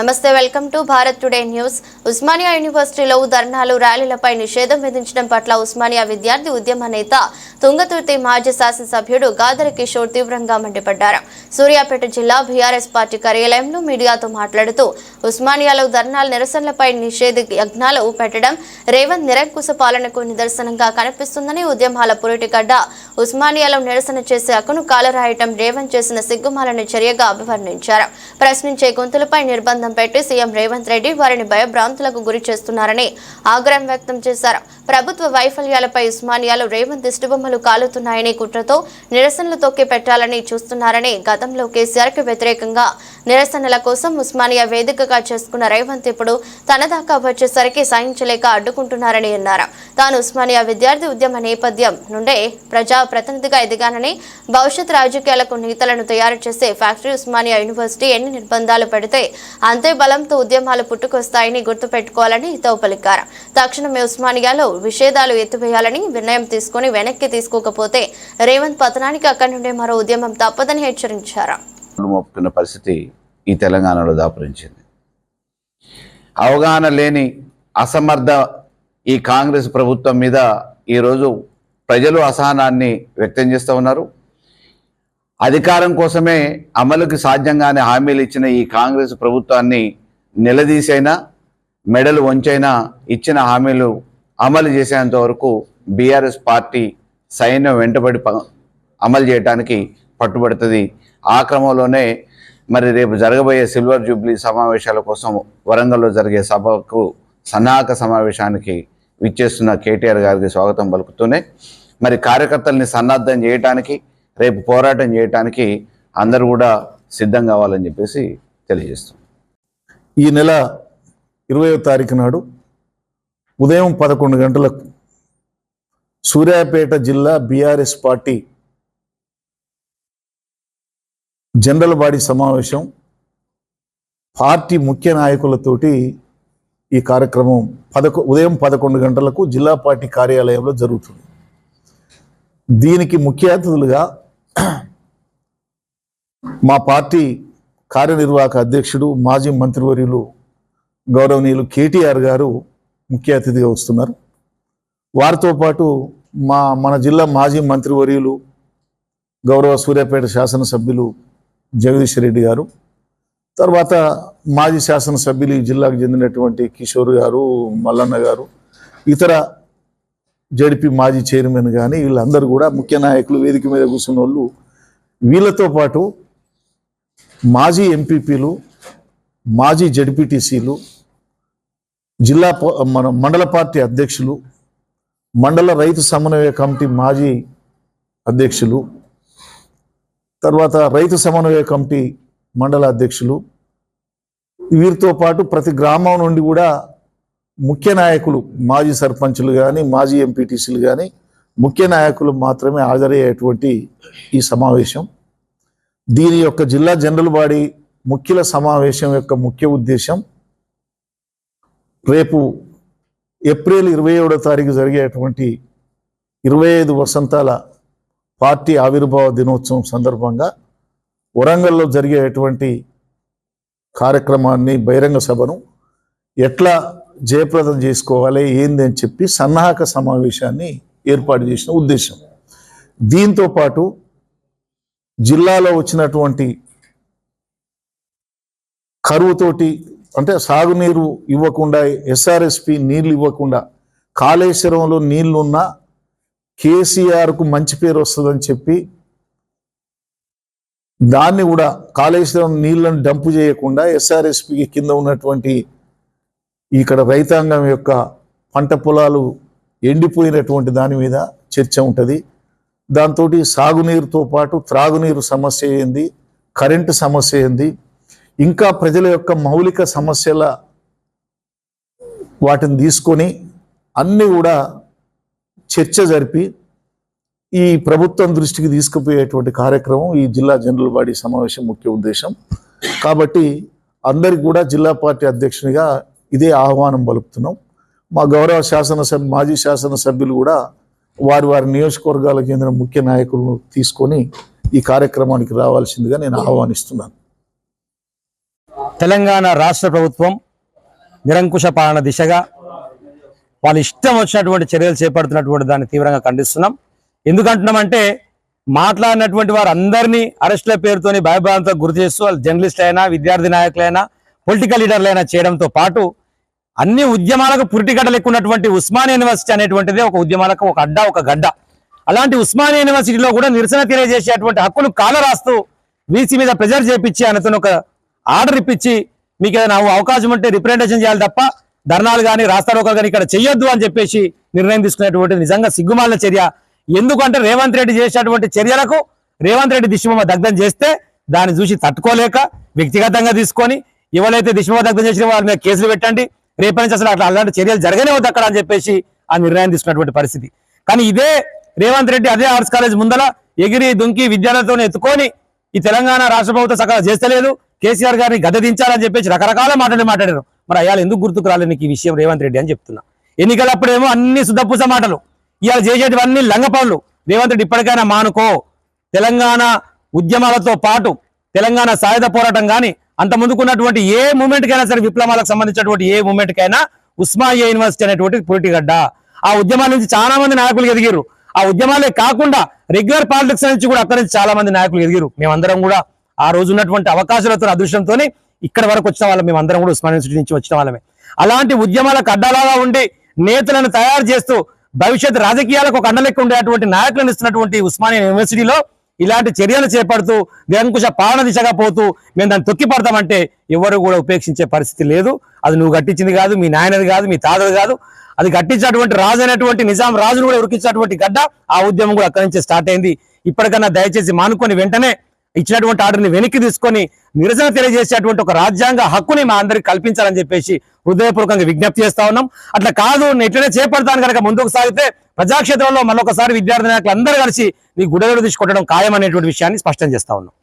నమస్తే welcome to Bharat today news. Osmania యూనివర్సిటీలో ధర్నాలు ర్యాలీలపై నిషేధం విధించడం పట్ల ఉస్మానియా విద్యార్థి ఉద్యమ నేత తుంగతుర్తి మాజీ శాసనసభ్యుడు గాదర కిషోర్ తీవ్రంగా మండిపడ్డారు. సూర్యాపేట జిల్లా బీఆర్ఎస్ పార్టీ కార్యాలయంలో మీడియాతో మాట్లాడుతూ ఉస్మానియాలో ధర్నాల నిరసనలపై నిషేధ యజ్ఞాలు పెట్టడం రేవంత్ నిరంకుశ పాలనకు నిదర్శనంగా కనిపిస్తుందని ఉద్యమాల పురిటిగడ్డ ఉస్మానియాలో నిరసన చేసే హక్కును కాలరాయటం రేవంత్ చేసిన సిగ్గుమాలను చర్యగా అభివర్ణించారు. ప్రశ్నించే గొంతులపై నిర్బంధం పెట్టి సీఎం రేవంత్ రెడ్డి వారిని భయభ్రాంతులకు గురి చేస్తున్నారని ఆగ్రహం వ్యక్తం చేశారు. ప్రభుత్వ వైఫల్యాలపై ఉస్మానియాలో రేవంత్ దిష్టిబొమ్మలు కాలుతున్నాయని కుట్రతో నిరసనలు తొక్కి పెట్టాలని చూస్తున్నారని గతంలో కేసీఆర్కి వ్యతిరేకంగా నిరసనల కోసం ఉస్మానియా వేదికగా చేసుకున్న రేవంత్ ఇప్పుడు తన దాకా వచ్చేసరికి సహించలేక అడ్డుకుంటున్నారని అన్నారు. తాను ఉస్మానియా విద్యార్థి ఉద్యమ నేపథ్యం నుండే ప్రజా ప్రతినిధిగా ఎదిగానని భవిష్యత్ రాజకీయాలకు నేతలను తయారు చేసే ఫ్యాక్టరీ ఉస్మానియా యూనివర్సిటీ ఎన్ని నిర్బంధాలు పెడితే అంతే బలంతో ఉద్యమాలు పుట్టుకొస్తాయని గుర్తుపెట్టుకోవాలని హితవు పలికారు. తక్షణమే ఉస్మానియాలో విషేదాలు ఎత్తివేయాలని నిర్ణయం తీసుకుని వెనక్కి తీసుకోకపోతే రేవంత్ పతనానికి అక్కడి నుండే మరో ఉద్యమం తప్పదని హెచ్చరించారు. పరిస్థితి ఈ తెలంగాణలో దాపురించింది. అవగాహన లేని అసమర్థ ఈ కాంగ్రెస్ ప్రభుత్వం మీద ఈరోజు ప్రజలు అసహనాన్ని వ్యక్తం చేస్తూ ఉన్నారు. అధికారం కోసమే అమలుకి సాధ్యంగానే హామీలు ఇచ్చిన ఈ కాంగ్రెస్ ప్రభుత్వాన్ని నిలదీసైనా మెడలు వంచైనా ఇచ్చిన హామీలు అమలు చేసేంత వరకు బీఆర్ఎస్ పార్టీ సైన్యం వెంటబడి అమలు చేయడానికి పట్టుబడుతుంది. ఆ క్రమంలోనే మరి రేపు జరగబోయే సిల్వర్ జూబ్లీ సమావేశాల కోసం వరంగల్లో జరిగే సభకు సన్నాహక సమావేశానికి విచ్చేస్తున్న కేటీఆర్ గారికి స్వాగతం పలుకుతూనే మరి కార్యకర్తల్ని సన్నద్ధం చేయటానికి రేపు పోరాటం చేయటానికి అందరూ కూడా సిద్ధం కావాలని చెప్పేసి తెలియజేస్తాం ఈ నెల ఇరవయో తారీఖు నాడు ఉదయం పదకొండు గంటలకు సూర్యాపేట జిల్లా బీఆర్ఎస్ పార్టీ జనరల్ బాడీ సమావేశం పార్టీ ముఖ్య నాయకులతోటి ఈ కార్యక్రమం పదకొ ఉదయం పదకొండు గంటలకు జిల్లా పార్టీ కార్యాలయంలో జరుగుతుంది. దీనికి ముఖ్య అతిథులుగా మా పార్టీ కార్యనిర్వాహక అధ్యక్షుడు మాజీ మంత్రివర్యులు గౌరవనీయులు కేటీఆర్ గారు ముఖ్య అతిథిగా వస్తున్నారు. వారితో పాటు మా మన జిల్లా మాజీ మంత్రివర్యులు గౌరవ సూర్యాపేట శాసనసభ్యులు జగదీష్ రెడ్డి గారు. తర్వాత మాజీ శాసనసభ్యులు ఈ జిల్లాకు చెందినటువంటి కిషోర్ గారు మల్లన్న గారు ఇతర జడిపి మాజీ చైర్మన్ కానీ వీళ్ళందరూ కూడా ముఖ్య నాయకులు వేదిక మీద కూర్చున్న వాళ్ళు వీళ్ళతో పాటు మాజీ ఎంపీపీలు మాజీ జడ్పీటీసీలు జిల్లా మన మండల పార్టీ అధ్యక్షులు మండల రైతు సమన్వయ కమిటీ మాజీ అధ్యక్షులు తర్వాత రైతు సమన్వయ కమిటీ మండల అధ్యక్షులు వీరితో పాటు ప్రతి గ్రామం నుండి కూడా ముఖ్య నాయకులు మాజీ సర్పంచులు కానీ మాజీ ఎంపీటీసీలు కానీ ముఖ్య నాయకులు మాత్రమే హాజరయ్యేటువంటి ఈ సమావేశం. దీని యొక్క జిల్లా జనరల్ బాడీ ముఖ్యుల సమావేశం యొక్క ముఖ్య ఉద్దేశం రేపు ఏప్రిల్ ఇరవై ఏడో తారీఖు జరిగేటువంటి ఇరవై ఐదు వసంతాల పార్టీ ఆవిర్భావ దినోత్సవం సందర్భంగా వరంగల్లో జరిగేటువంటి కార్యక్రమాన్ని బహిరంగ సభను ఎట్లా జయప్రదం చేసుకోవాలి ఏంది అని చెప్పి సన్నాహక సమావేశాన్ని ఏర్పాటు చేసిన ఉద్దేశం. దీంతో పాటు జిల్లాలో వచ్చినటువంటి కరువుతోటి అంటే సాగునీరు ఇవ్వకుండా ఎస్ఆర్ఎస్పి నీళ్ళు ఇవ్వకుండా కాళేశ్వరంలో నీళ్ళున్నా కేసీఆర్కు మంచి పేరు వస్తుందని చెప్పి దాన్ని కూడా కాళేశ్వరం నీళ్ళను డంపు చేయకుండా ఎస్ఆర్ఎస్పికి కింద ఉన్నటువంటి ఇక్కడ రైతాంగం యొక్క పంట పొలాలు ఎండిపోయినటువంటి దాని మీద చర్చ ఉంటుంది. దాంతో సాగునీరుతో పాటు త్రాగునీరు సమస్య ఏంది? కరెంటు సమస్య ఏంది? ఇంకా ప్రజల యొక్క మౌలిక సమస్యల వాటిని తీసుకొని అన్నీ కూడా చర్చ జరిపి ఈ ప్రభుత్వం దృష్టికి తీసుకుపోయేటువంటి కార్యక్రమం ఈ జిల్లా జనరల్ బాడీ సమావేశం ముఖ్య ఉద్దేశం. కాబట్టి అందరికి కూడా జిల్లా పార్టీ అధ్యక్షునిగా ఇదే ఆహ్వానం పలుకుతున్నాం. మా గౌరవ శాసనసభ మాజీ శాసనసభ్యులు కూడా వారి వారి నియోజకవర్గాలకు చెందిన ముఖ్య నాయకులను తీసుకొని ఈ కార్యక్రమానికి రావాల్సిందిగా నేను ఆహ్వానిస్తున్నాను. తెలంగాణ రాష్ట్ర ప్రభుత్వం నిరంకుశ పాలన దిశగా వాళ్ళు ఇష్టం వచ్చినటువంటి చర్యలు చేపడుతున్నటువంటి దాన్ని తీవ్రంగా ఖండిస్తున్నాం. ఎందుకంటున్నామంటే మాట్లాడినటువంటి వారు అందరినీ అరెస్టుల పేరుతోని భయభ్రాంతులకు గురి చేస్తూ వాళ్ళు జర్నలిస్ట్ అయినా విద్యార్థి నాయకులైనా పొలిటికల్ లీడర్లైనా చేయడంతో పాటు అన్ని ఉద్యమాలకు పురిటిగడ్డ ఉన్నటువంటి ఉస్మానియా యూనివర్సిటీ అనేటువంటిది ఒక ఉద్యమాలకు ఒక అడ్డ ఒక గడ్డ. అలాంటి ఉస్మానియా యూనివర్సిటీలో కూడా నిరసన తెలియజేసేటువంటి హక్కులు కాల రాస్తూ వీసీ మీద ప్రెజర్ చేపించి అతను ఒక ఆర్డర్ ఇప్పించి మీకు ఏదైనా అవకాశం ఉంటే రిప్రజెంటేషన్ చేయాలి తప్ప ధర్నాలు కానీ రాస్తారోకలు కానీ ఇక్కడ చెయ్యొద్దు అని చెప్పేసి నిర్ణయం తీసుకునేటువంటి నిజంగా సిగ్గుమాలిన చర్య. ఎందుకంటే రేవంత్ రెడ్డి చేసినటువంటి చర్యలకు రేవంత్ రెడ్డి దిశమ దగ్ధం చేస్తే దాన్ని చూసి తట్టుకోలేక వ్యక్తిగతంగా తీసుకొని ఎవరైతే దిశమ దగ్ధం చేసిన వారి మీద కేసులు పెట్టండి. రేపటి నుంచి అసలు అట్లా అలాంటి చర్యలు జరగనే వద్దు అక్కడ అని చెప్పేసి ఆ నిర్ణయం తీసుకున్నటువంటి పరిస్థితి. కానీ ఇదే రేవంత్ రెడ్డి అదే ఆర్ట్స్ కాలేజ్ ముందల ఎగిరి దుంకి విద్యార్థులతో ఎత్తుకొని ఈ తెలంగాణ రాష్ట్ర ప్రభుత్వం సకాలం చేస్తలేదు. కేసీఆర్ గారిని గద్దె దించాలని చెప్పేసి రకరకాల మాటలు మాట్లాడారు. మరి అయ్యాలు ఎందుకు గుర్తుకు రాలేదు నీకు ఈ విషయం రేవంత్ రెడ్డి అని చెప్తున్నా. ఎన్నికలప్పుడేమో అన్ని సుదప్పుస మాటలు ఇవాళ చేసేటివన్నీ లంగ పనులు. రేవంత్ రెడ్డి ఇప్పటికైనా మానుకో. తెలంగాణ ఉద్యమాలతో పాటు తెలంగాణ సాయుధ పోరాటం కానీ అంత ముందుకున్నటువంటి ఏ మూమెంట్ కైనా సరే విప్లవాలకు సంబంధించినటువంటి ఏ మూమెంట్కైనా ఉస్మానియా యూనివర్సిటీ అనేటువంటి పురిటిగడ్డ. ఆ ఉద్యమాల నుంచి చాలా మంది నాయకులు ఎదిగారు ఆ ఉద్యమాలే కాకుండా రెగ్యులర్ పాలిటిక్స్ నుంచి కూడా అక్కడి నుంచి చాలా మంది నాయకులు ఎదిగారు మేమందరం కూడా ఆ రోజు ఉన్నటువంటి అవకాశాలతో అదృష్టంతో ఇక్కడ వరకు వచ్చిన వాళ్ళం అందరం కూడా ఉస్మాని యూనివర్సిటీ నుంచి వచ్చిన వాళ్ళమే. అలాంటి ఉద్యమాలకు అడ్డాలాగా ఉండి నేతలను తయారు చేస్తూ భవిష్యత్ రాజకీయాలకు ఒక అండలెక్క ఉండేటువంటి నాయకులను ఇస్తున్నటువంటి ఉస్మానియా యూనివర్సిటీలో ఇలాంటి చర్యలు చేపడుతూ నిరంకుశ పాలన దిశగా పోతూ మేము దాన్ని తొక్కిపడతామంటే ఎవరు కూడా ఉపేక్షించే పరిస్థితి లేదు. అది నువ్వు కట్టించింది కాదు మీ నాయనది కాదు మీ తాతది కాదు. అది కట్టించినటువంటి రాజు అయినటువంటి నిజాం రాజును కూడా ఉరికించినటువంటి గడ్డ ఆ ఉద్యమం కూడా అక్కడి నుంచే స్టార్ట్ అయింది. ఇప్పటికన్నా దయచేసి మానుకొని వెంటనే ఇచ్చినటువంటి ఆర్డర్ని వెనక్కి తీసుకొని నిరసన తెలియజేసేటువంటి ఒక రాజ్యాంగ హక్కుని మా అందరికి కల్పించాలని చెప్పేసి హృదయపూర్వకంగా విజ్ఞప్తి చేస్తా ఉన్నాం. అట్లా కాదు నేను ఎట్లనే చేపడతాను కనుక ముందుకు సాగితే ప్రజాక్షేత్రంలో మరొకసారి విద్యార్థి నాయకులు అందరూ కలిసి నీ గుడగడు తీసుకొట్టడం ఖాయం అనేటువంటి విషయాన్ని స్పష్టం చేస్తా ఉన్నాం.